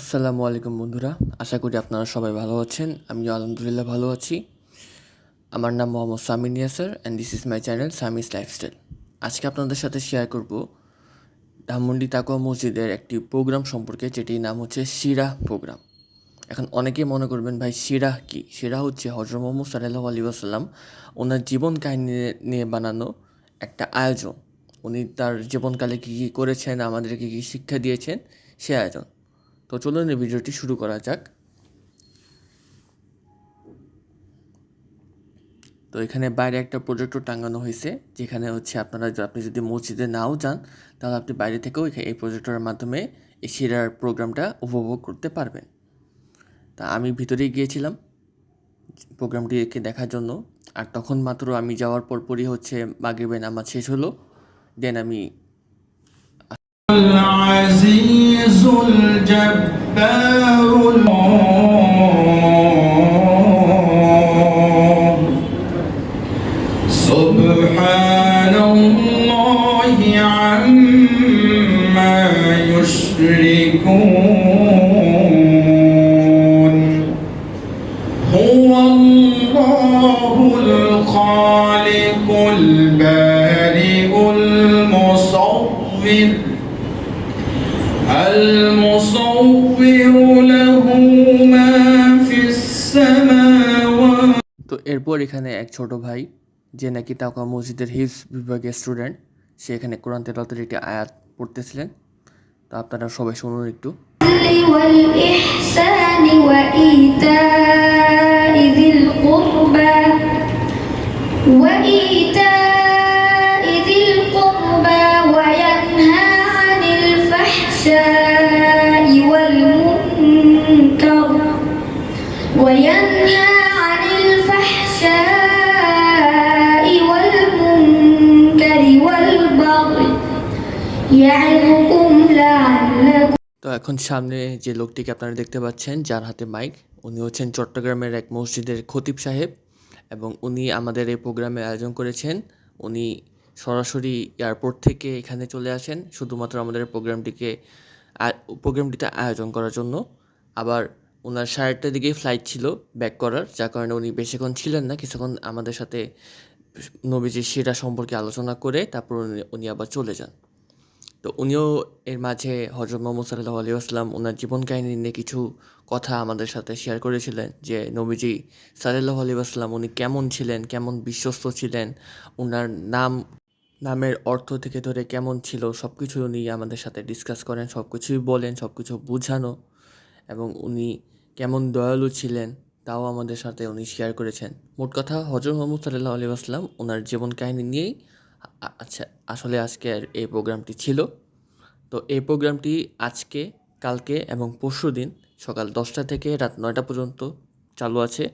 আসসালামু আলাইকুম বন্ধুরা, আশা করি আপনারা সবাই ভালো আছেন। আমিও আলহামদুলিল্লাহ ভালো আছি। আমার নাম Mohammad Samin Yasar and this is my channel Sami's lifestyle আজকে আপনাদের সাথে শেয়ার করব ধানমন্ডি তাকুয়া মসজিদের একটি প্রোগ্রাম সম্পর্কে, যেটির নাম হচ্ছে শিরা প্রোগ্রাম এখন অনেকেই মনে করবেন, ভাই শিরা কি? শিরা হচ্ছে হজরত মোহাম্মদ সাল্লাহ আলী আসাল্লাম ওনার জীবন কাহিনী নিয়ে বানানো একটা আয়োজন। উনি তার জীবনকালে কী কী করেছেন, আমাদেরকে কী শিক্ষা দিয়েছেন, সে আয়োজন। তো চলুন এই ভিডিওটি শুরু করা যাক। তো এখানে বাইরে একটা প্রজেক্টর টাঙানো হয়েছে, যেখানে হচ্ছে আপনারা আপনি যদি মসজিদে নাও যান, তাহলে আপনি বাইরে থেকেও এই প্রজেক্টরের মাধ্যমে এই শিরার প্রোগ্রামটা উপভোগ করতে পারবেন। তা আমি ভিতরেই গিয়েছিলাম প্রোগ্রামটিকে দেখার জন্য। আর তখন মাত্র আমি যাওয়ার পরপরই হচ্ছে মাগরিবের নামাজ শেষ হলো দেন আমি العزيز الجبار سبحان الله عما يشركون. هو الله الخالق البارئ. এরপর এখানে এক ছোট ভাই যে নাকি তাকা মসজিদের হিজ বিভাগের স্টুডেন্ট সে এখানে কোরআন তেলতের একটি আয়াত পড়তেছিলেন তো আপনারা সবাই শুনুন একটু এখন সামনে যে লোকটিকে আপনারা দেখতে পাচ্ছেন, যার হাতে মাইক উনি হচ্ছেন চট্টগ্রামের এক মসজিদের খতিব সাহেব এবং উনি আমাদের এই প্রোগ্রামে আয়োজন করেছেন। উনি সরাসরি এয়ারপোর্ট থেকে এখানে চলে আসেন, শুধুমাত্র আমাদের প্রোগ্রামটিকে প্রোগ্রামটিতে আয়োজন করার জন্য। আবার ওনার সাড়ে আটটার দিকেই ফ্লাইট ছিল ব্যাক করার, যার কারণে উনি বেশিক্ষণ ছিলেন না, কিছুক্ষণ আমাদের সাথে নবীজির সেরা সম্পর্কে আলোচনা করে তারপর উনি আবার চলে যান। তো উনিও এর মাঝে হজরত মোহাম্মদ সাল্লাহ আলী আসলাম ওনার জীবন কাহিনী নিয়ে কিছু কথা আমাদের সাথে শেয়ার করেছিলেন যে নবীজি সাল্লাহ আলী আসলাম উনি কেমন ছিলেন, কেমন বিশ্বস্ত ছিলেন ওনার নাম, নামের অর্থ থেকে ধরে কেমন ছিল সব কিছু উনি আমাদের সাথে ডিসকাস করেন সব কিছুই বলেন সব কিছু বোঝানো এবং উনি কেমন দয়ালু ছিলেন তাও আমাদের সাথে উনি শেয়ার করেছেন। মোট কথা হজরত মোহাম্মদ সাল্লাহ আলী আসলাম ওনার জীবন কাহিনী নিয়েই আচ্ছা আসলে আজকের এই প্রোগ্রামটি ছিল। তো এই প্রোগ্রামটি আজকে, কালকে এবং পরশু দিন সকাল দশটা থেকে রাত নয়টা পর্যন্ত চালু আছে।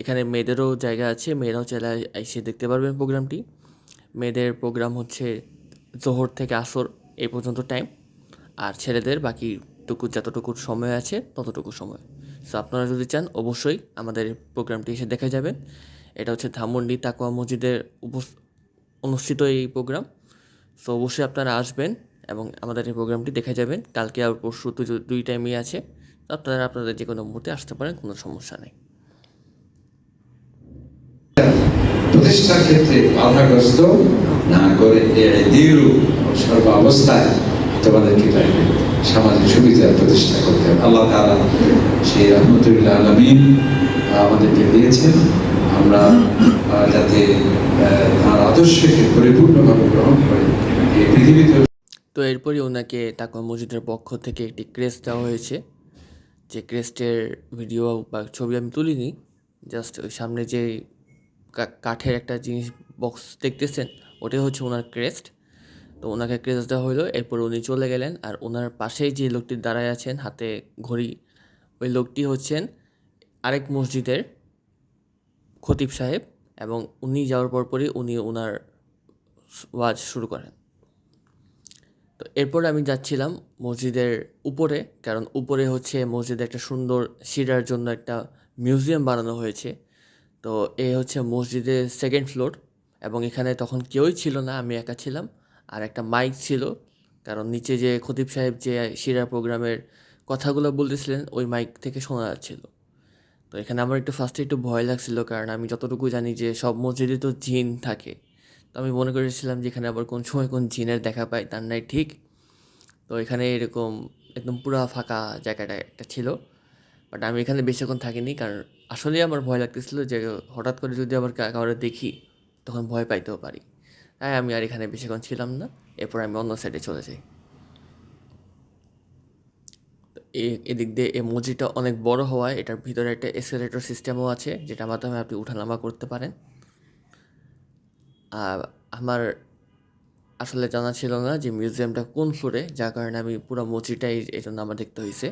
এখানে মেয়েদেরও জায়গা আছে, মেয়েরাও চাইলে এসে দেখতে পারবেন প্রোগ্রামটি। মেয়েদের প্রোগ্রাম হচ্ছে জোহর থেকে আসর এই পর্যন্ত টাইম আর ছেলেদের বাকিটুকু যতটুকু সময় আছে ততটুকু সময়। সো আপনারা যদি চান, অবশ্যই আমাদের প্রোগ্রামটি এসে দেখা যাবেন এটা হচ্ছে ধানমন্ডি তাকুয়া মসজিদের উপস অনুষ্ঠিত এই প্রোগ্রাম সো অবশ্যই আপনারা আসবেন এবং আমাদের এই প্রোগ্রামটি দেখে যাবেন। কালকে আর পরশু দুই টাইমই আছে আপনারা আপনাদের যে কোনো মুহূর্তে আসতে পারেন, কোনো সমস্যা নেই। প্রতিষ্ঠার ক্ষেত্রে না করে তোমাদেরকে সামাজিক সুবিধা প্রতিষ্ঠা করতে হবে। আল্লাহ তাআলা সেই রহমতুল্লাহ আলমিন আমাদেরকে দিয়েছেন। আমরা যাতে তার তো এরপরই ওনাকে তাকুয়া মসজিদের পক্ষ থেকে একটি ক্রেস্ট দেওয়া হয়েছে। যে ক্রেস্টের ভিডিও বা ছবি আমি তুলিনি, জাস্ট ওই সামনে যে কাঠের একটা জিনিস বক্স দেখতেছেন, ওটাই হচ্ছে ওনার ক্রেস্ট। তো ওনাকে ক্রেস্ট দেওয়া হলো, এরপর উনি চলে গেলেন আর ওনার পাশেই যে লোকটি দাঁড়ায় আছেন, হাতে ঘড়ি, ওই লোকটি হচ্ছেন আরেক মসজিদের খতিব সাহেব। এবং উনি যাওয়ার পরপরই উনি ওনার ওয়াজ শুরু করেন। তো এরপর আমি যাচ্ছিলাম মসজিদের উপরে, কারণ উপরে হচ্ছে মসজিদে একটা সুন্দর সিঁড়ার জন্য একটা মিউজিয়াম বানানো হয়েছে। তো এ হচ্ছে মসজিদের সেকেন্ড ফ্লোর এবং এখানে তখন কেউই ছিল না, আমি একা ছিলাম। আর একটা মাইক ছিল, কারণ নিচে যে খতিব সাহেব যে শিরা প্রোগ্রামের কথাগুলো বলতেছিলেন, ওই মাইক থেকে শোনা যাচ্ছিল। তো এখানে আমার একটু ফার্স্টে একটু ভয় লাগছিল কারণ আমি যতটুকু জানি যে সব মসজিদে তো জিন থাকে। তো আমি মনে করেছিলাম যে এখানে আবার কোন সময় কোন জিনের দেখা পাই, তার নাই ঠিক। তো এখানে এরকম একদম পুরা ফাঁকা জায়গাটা একটা ছিল। বাট আমি এখানে বেশিক্ষণ থাকিনি কারণ আসলেই আমার ভয় লাগতেছিল যে হঠাৎ করে যদি আবার কাউরে দেখি, তখন ভয় পাইতেও পারি। তাই আমি আর এখানে বেশিক্ষণ ছিলাম না। এরপর আমি অন্য সাইডে চলে যাই তো এ- এদিক দিয়ে এই মসজিদটা অনেক বড় হওয়ায় এটার ভিতরে একটা এসকেলেটর সিস্টেমও আছে, যেটার মাধ্যমে আপনি উঠানামা করতে পারেন। আর আমার আসলে জানা ছিল না যে মিউজিয়ামটা কোন ফ্লোরে যার কারণে আমি পুরো মসজিদটাই এই জন্য আমার দেখতে হয়েছে।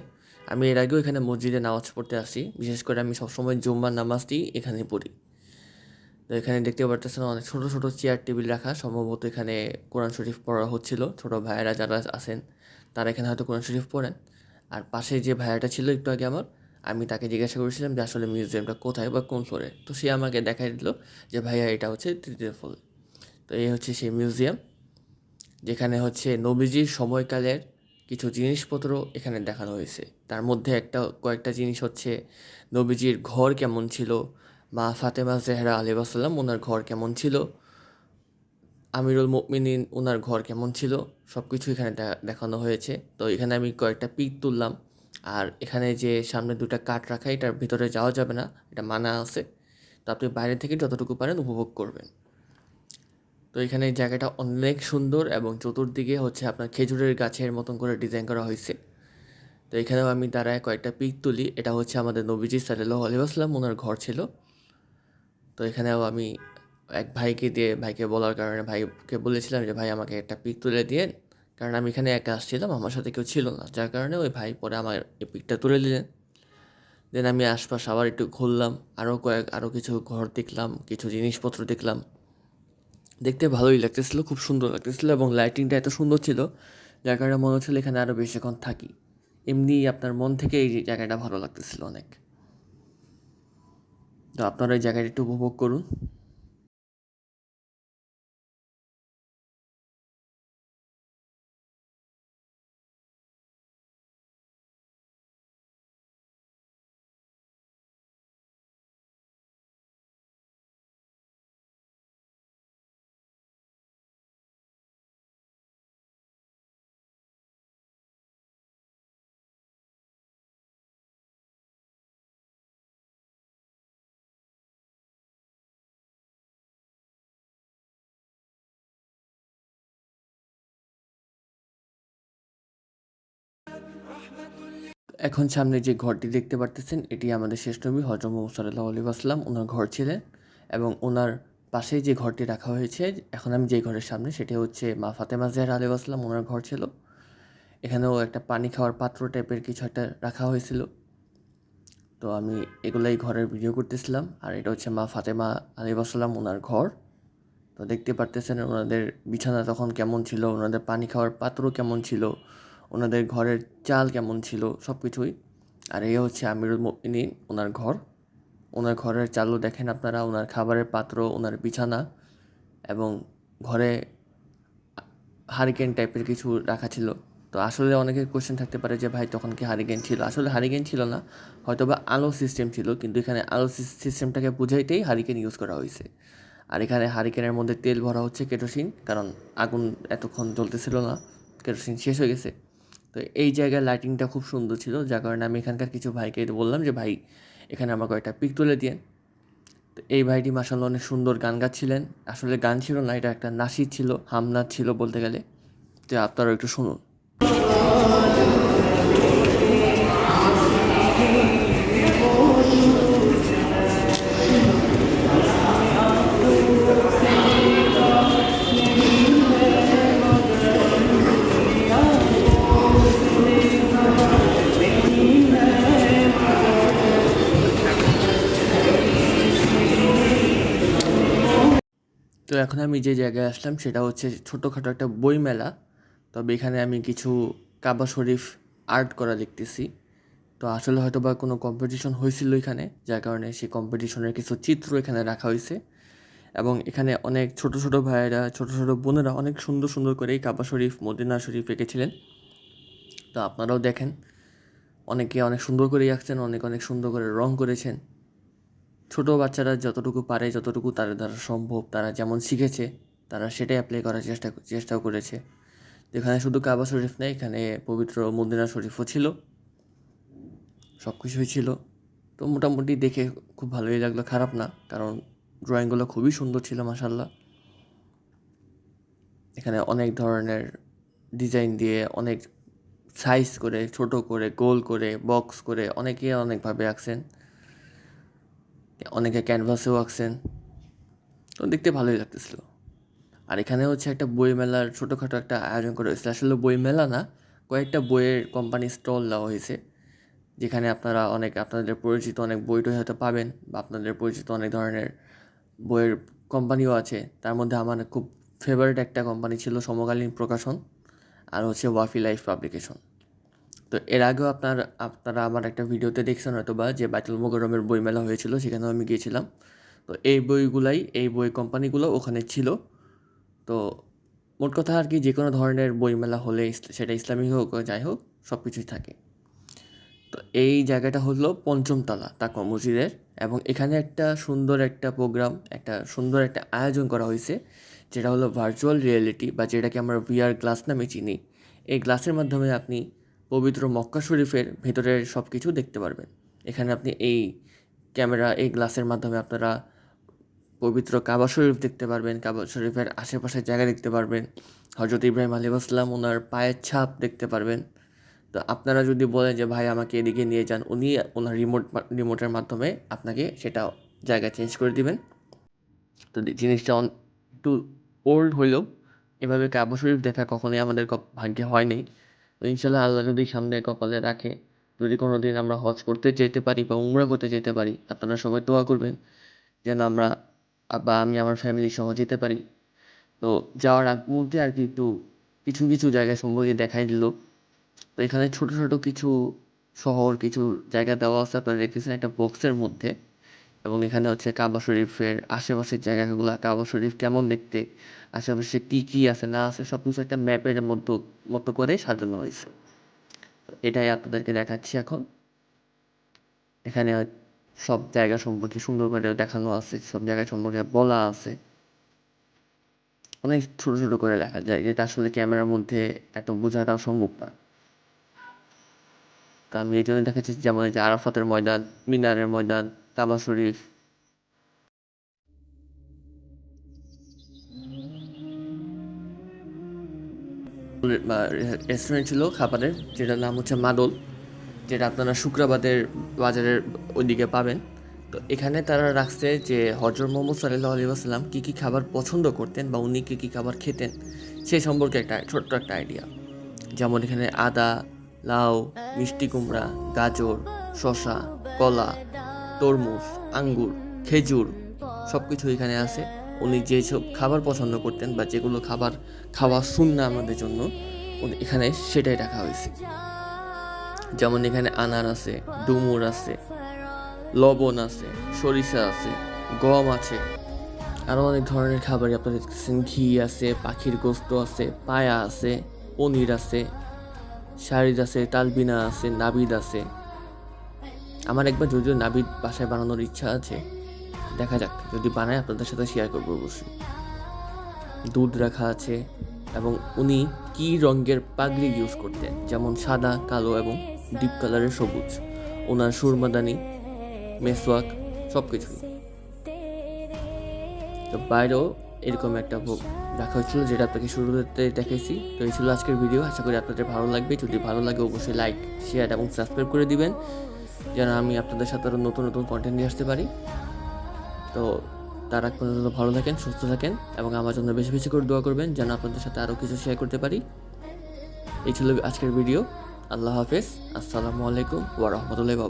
আমি এর আগেও এখানে মসজিদে নামাজ পড়তে আসি, বিশেষ করে আমি সবসময় জুম্মার নামাজটি এখানে পড়ি। তো এখানে দেখতে পারতেছেন অনেক ছোটো ছোটো চেয়ার টেবিল রাখা, সম্ভবত এখানে কোরআন শরীফ পড়া হচ্ছিল। ছোটো ভাইয়েরা যারা আছেন, তারা এখানে হয়তো কোরআন শরীফ পড়েন। আর পাশে যে ভাইয়াটা ছিল একটু আগে আমার, আমি তাকে জিজ্ঞাসা করেছিলাম যে আসলে মিউজিয়ামটা কোথায় বা কোন ফ্লোরে তো সে আমাকে দেখাই দিল যে ভাইয়া এটা হচ্ছে তৃতীয় ফ্লোর তো এই হচ্ছে সেই মিউজিয়াম যেখানে হচ্ছে নবীজির সময়কালের কিছু জিনিসপত্র এখানে দেখানো হয়েছে। তার মধ্যে একটা, কয়েকটা জিনিস হচ্ছে নবীজির ঘর কেমন ছিল, মা ফাতেমা জেহরা আলিবাসাল্লাম ওনার ঘর কেমন ছিল আমিরুল মুমিনিন ওনার ঘর কেমন ছিল সব কিছু এখানে দেখানো হয়েছে। তো এখানে আমি কয়েকটা পিক তুললাম। আর এখানে যে সামনে দুটা কাঠ রাখা, এটার ভিতরে যাওয়া যাবে না, এটা মানা আছে। তো আপনি বাইরে থেকে যতটুকু পারেন উপভোগ করবেন। তো এখানে জায়গাটা অনেক সুন্দর এবং চতুর্দিকে হচ্ছে আপনার খেজুরের গাছের মতন করে ডিজাইন করা হয়েছে। তো এখানেও আমি দাঁড়ায় কয়েকটা পিক তুলি। এটা হচ্ছে আমাদের নবীজি সাল্লাহ আলিবাসলাম ওনার ঘর ছিল। তো এখানেও আমি এক ভাইকে দিয়ে, ভাইকে বলার কারণে ভাইকে বলেছিলাম যে, ভাই, আমাকে একটা পিক তুলে দিয়ে কারণ আমি এখানে একা আসছিলাম, আমার সাথে কেউ ছিল না। যার কারণে ওই ভাই পরে আমার এই পিকটা তুলে দিলেন। দেন আমি আশপাশ আবার একটু ঘুরলাম আরও কয়েক আরও কিছু ঘর দেখলাম, কিছু জিনিসপত্র দেখলাম। দেখতে ভালোই লাগতেছিলো, খুব সুন্দর লাগতেছিলো এবং লাইটিংটা এত সুন্দর ছিল, যার কারণে মনে হচ্ছিল এখানে আরও বেশিক্ষণ থাকি। এমনি আপনার মন থেকে এই জায়গাটা ভালো লাগতেছিল অনেক। তো আপনারা এই জায়গাটা একটু উপভোগ করুন। এখন সামনে যে ঘরটি দেখতে পারতেছেন, এটি আমাদের শেষ নবী হজরত মোহাম্মদ সাল্লাহ আলী আসলাম ওনার ঘর ছিলেন এবং ওনার পাশেই যে ঘরটি রাখা হয়েছে, এখন আমি যে ঘরের সামনে, সেটি হচ্ছে মা ফাতেমা জেহর আলী আসলাম ওনার ঘর ছিল। এখানেও একটা পানি খাওয়ার পাত্র টাইপের কিছু একটা রাখা হয়েছিল। তো আমি এগুলাই ঘরের ভিডিও করতেছিলাম, আর এটা হচ্ছে মা ফাতেমা আলী আসলাম ওনার ঘর। তো দেখতে পারতেছেন ওনাদের বিছানা তখন কেমন ছিল, ওনাদের পানি খাওয়ার পাত্র কেমন ছিল ওনাদের ঘরের চাল কেমন ছিল সব কিছুই আর এই হচ্ছে আমিরুল মুমিনিন ওনার ঘর। ওনার ঘরের চালও দেখেন আপনারা, ওনার খাবারের পাত্র, ওনার বিছানা এবং ঘরে হারিকেন টাইপের কিছু রাখা ছিল। তো আসলে অনেকের কোয়েশ্চেন থাকতে পারে যে, ভাই, তখন কি হারিকেন ছিল? আসলে হারিকেন ছিল না হয়তো বা আলো সিস্টেম ছিল, কিন্তু এখানে আলো সিস্টেমটাকে বুঝাইতেই হারিকেন ইউজ করা হয়েছে। আর এখানে হারিকেনের মধ্যে তেল ভরা হচ্ছে কেরোসিন, কারণ আগুন এতক্ষণ জ্বলতেছিল না, কেরোসিন শেষ হয়ে গেছে। তো এই জায়গায় লাইটিংটা খুব সুন্দর ছিল। যার কারণে আমি এখানকার কিছু ভাইকে বললাম যে, ভাই, এখানে আমার একটা পিক তুলে দিয়েন। তো এই ভাইটি মাসাল্লাহ অনেক সুন্দর গান গাচ্ছিলেন। আসলে গান ছিল না, এটা একটা নাসির ছিল হামনাথ ছিল বলতে গেলে। তো আপনারাও একটু শুনুন। তো এখন আমি যে জায়গায় আসলাম সেটা হচ্ছে ছোটোখাটো একটা বই মেলা তবে এখানে আমি কিছু কাবা শরীফ আর্ট করা দেখতেছি। তো আসলে হয়তো বা কোনো কম্পিটিশন হয়েছিল এখানে, যার কারণে সেই কম্পিটিশনের কিছু চিত্র এখানে রাখা হয়েছে। এবং এখানে অনেক ছোট ছোট ভাইয়েরা, ছোট ছোট বোনেরা অনেক সুন্দর সুন্দর করে কাবা শরীফ, মদিনা শরীফ এঁকেছিলেন। তো আপনারাও দেখেন, অনেকে অনেক সুন্দর করেই আঁকছেন, অনেকে অনেক সুন্দর করে রং করেছেন। ছোট বাচ্চারা যতটুকু পারে, যতটুকু তাদের দ্বারা সম্ভব, তারা যেমন শিখেছে, তারা সেটাই অ্যাপ্লাই করার চেষ্টা, চেষ্টাও করেছে। এখানে শুধু কাবা শরীফ নেই, এখানে পবিত্র মদিনা শরীফও ছিল। সব কিছুই ছিল। তো মোটামুটি দেখে খুব ভালোই লাগল। খারাপ না, কারণ ড্রয়িংগুলো খুবই সুন্দর ছিল মাসাল্লাহ এখানে অনেক ধরনের ডিজাইন দিয়ে অনেক সাইজ করে, ছোট করে, গোল করে বক্স করে, অনেকে অনেকভাবে আঁকছেন। অনেকে ক্যানভাসেও আঁকছেন। তো দেখতে ভালোই লাগতেছিল। আর এখানে হচ্ছে একটা বই মেলার ছোটোখাটো একটা আয়োজন করা হয়েছে আসলে বই মেলা না, কয়েকটা বইয়ের কোম্পানি স্টল দেওয়া হয়েছে। যেখানে আপনারা অনেক, আপনাদের পরিচিত অনেক বইটই হয়তো পাবেন বা আপনাদের পরিচিত অনেক ধরনের বইয়ের কোম্পানিও আছে। তার মধ্যে আমার খুব ফেভারিট একটা কোম্পানি ছিল সমকালীন প্রকাশন আর হচ্ছে ওয়াফি লাইফ পাবলিকেশন তো এর আগেও আপনার, আপনারা আমার একটা ভিডিওতে দেখছেন হয়তো বা যে বাইতুল মোগরমের বইমেলা হয়েছিল, সেখানেও আমি গিয়েছিলাম। তো এই বইগুলাই, এই বই কোম্পানিগুলো ওখানে ছিল। তো মোট কথা আর কি যে কোনো ধরনের বইমেলা হলে সেটা ইসলামিক হোক, যাই হোক সব কিছুই থাকে। তো এই জায়গাটা হলো পঞ্চম তলা তাকওয়া মসজিদের এবং এখানে একটা সুন্দর একটা প্রোগ্রাম, একটা সুন্দর একটা আয়োজন করা হয়েছে, যেটা হলো ভার্চুয়াল রিয়েলিটি বা যেটাকে আমরা ভিআর গ্লাস নামে চিনি। এই গ্লাসের মাধ্যমে আপনি পবিত্র মক্কা শরীফের ভেতরের সব কিছু দেখতে পারবেন। এখানে আপনি এই ক্যামেরা, এই গ্লাসের মাধ্যমে আপনারা পবিত্র কাবা শরীফ দেখতে পারবেন, কাবা শরীফের আশেপাশের জায়গা দেখতে পারবেন। হজরত ইব্রাহিম আলী আসলাম ওনার পায়ের ছাপ দেখতে পারবেন। তো আপনারা যদি বলেন যে, ভাই, আমাকে এদিকে নিয়ে যান, উনি ওনার রিমোট রিমোটের মাধ্যমে আপনাকে সেটা জায়গা চেঞ্জ করে দিবেন। তো জিনিসটা একটু ওল্ড হইলেও এভাবে কাবা শরীফ দেখা কখনোই আমাদের ভাগ্যে হয়নি ইনশাল্লাহ আল্লাহ যদি সামনে কপালে রাখে, যদি কোনো দিন আমরা হজ করতে যেতে পারি বা উমরা করতে যেতে পারি, আপনারা সবাই দোয়া করবেন যেন আমরা বা আমি আমার ফ্যামিলি সহ যেতে পারি। তো যাওয়ার আগ মুহূর্তে আর কি একটু কিছু কিছু জায়গা সম্পর্কে দেখাই দিল। তো এখানে ছোট ছোট কিছু শহর, কিছু জায়গা দেওয়া আছে, আপনারা দেখতেছেন একটা বক্সের মধ্যে। এবং এখানে হচ্ছে কাবা শরীফের আশেপাশের জায়গাগুলো কাবা শরীফ কেমন দেখতে? আশেপাশে কী কী আছে, না আছে সব কিছু একটা ম্যাপের মতো মতো করে সাজানো হয়েছে। এটাই আপনাদেরকে দেখাচ্ছি এখন। এখানে সব জায়গা সম্পর্কে সুন্দর করে দেখানো আছে, সব জায়গা সম্পর্কে বলা আছে। অনেক ছোট ছোট করে দেখা যায়, যেটা আসলে ক্যামেরার মধ্যে এত বোঝাটা সম্ভব না। আমি এই জন্য দেখাচ্ছি যেমন যে আরাফাতের ময়দান, মিনারের ময়দান কাবা শরীফ। রেস্টুরেন্ট ছিল খাবারের, যেটার নাম হচ্ছে মাদল, যেটা আপনারা শুক্রাবাদের বাজারের ওইদিকে পাবেন। তো এখানে তারা রাখছে যে হজর মোহাম্মদ সাল্লাহ আলী আসসালাম কী কী খাবার পছন্দ করতেন বা উনি কী কী খাবার খেতেন, সেই সম্পর্কে একটা ছোট্ট একটা আইডিয়া যেমন এখানে আদা, লাউ, মিষ্টি কুমড়া, গাজর শশা কলা তরমুজ, আঙ্গুর, খেজুর সব কিছু এখানে আছে। উনি যেসব খাবার পছন্দ করতেন বা যেগুলো খাবার খাওয়া শূন্য আমাদের জন্য এখানে সেটাই রাখা হয়েছে। যেমন এখানে আনার আছে, ডুমুর আছে, লবণ আছে, সরিষা আছে, গম আছে। আরও অনেক ধরনের খাবারই আপনারা দেখতেছেন। ঘি আছে, পাখির গোস্ত আছে, পায়া আছে, পনির আছে শাড়িদ আছে, তালবিনা আছে, নাবিদ আছে। আমার একবার যদিও নাবিদ বাসায় বানানোর ইচ্ছা আছে। দেখা যাক, যদি বানায় আপনাদের সাথে শেয়ার করব অবশ্যই। দুধ রাখা আছে এবং উনি কী রঙের পাগড়ি ইউজ করতেন, যেমন সাদা, কালো এবং ডিপ কালারের সবুজ। ওনার সুরমাদানি মেসওয়াক সব কিছুই তো বাইরেও এরকম একটা ভোগ রাখা হয়েছিল, যেটা আপনাকে শুরুতে দেখেছি। তো এই ছিল আজকের ভিডিও আশা করি আপনাদের ভালো লাগবে। যদি ভালো লাগে, অবশ্যই লাইক শেয়ার এবং সাবস্ক্রাইব করে দিবেন। যেন আমি আপনাদের সাথে আরও নতুন নতুন কন্টেন্ট নিয়ে আসতে পারি। তো তারা পর্যন্ত ভালো থাকেন, সুস্থ থাকেন এবং আমার জন্য বেশি বেশি করে দোয়া করবেন যেন আপনাদের সাথে আরও কিছু শেয়ার করতে পারি। এই ছিল আজকের ভিডিও আল্লাহ হাফেজ। আসসালামু আলাইকুম ওয়া রাহমাতুল্লাহি ওয়া